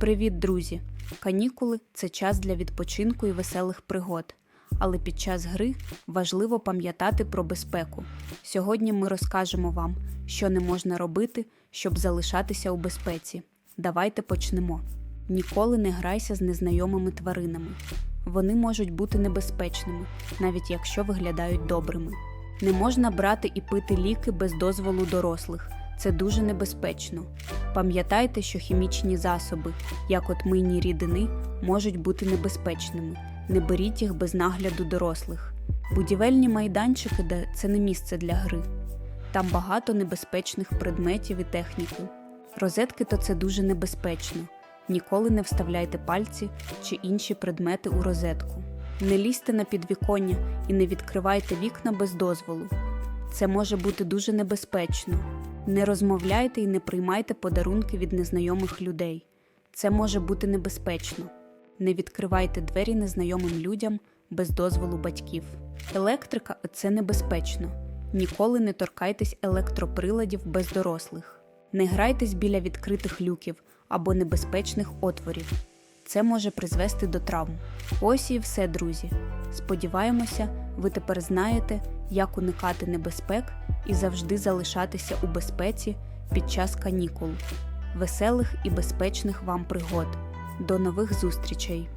Привіт, друзі! Канікули це час для відпочинку і веселих пригод. Але під час гри важливо пам'ятати про безпеку. Сьогодні ми розкажемо вам, що не можна робити, щоб залишатися у безпеці. Давайте почнемо. Ніколи не грайся з незнайомими тваринами. Вони можуть бути небезпечними, навіть якщо виглядають добрими. Не можна брати і пити ліки без дозволу дорослих. Це дуже небезпечно. Пам'ятайте, що хімічні засоби, як от мийні рідини, можуть бути небезпечними. Не беріть їх без нагляду дорослих. Будівельні майданчики, де це не місце для гри. Там багато небезпечних предметів і техніки. Розетки то це дуже небезпечно. Ніколи не вставляйте пальці чи інші предмети у розетку. Не лізьте на підвіконня і не відкривайте вікна без дозволу. Це може бути дуже небезпечно. Не розмовляйте і не приймайте подарунки від незнайомих людей. Це може бути небезпечно. Не відкривайте двері незнайомим людям без дозволу батьків. Електрика це небезпечно. Ніколи не торкайтесь електроприладів без дорослих. Не грайтесь біля відкритих люків або небезпечних отворів. Це може призвести до травм. Ось і все, друзі. Сподіваємося, ви тепер знаєте, як уникати небезпек і завжди залишатися у безпеці під час канікул. Веселих і безпечних вам пригод. До нових зустрічей!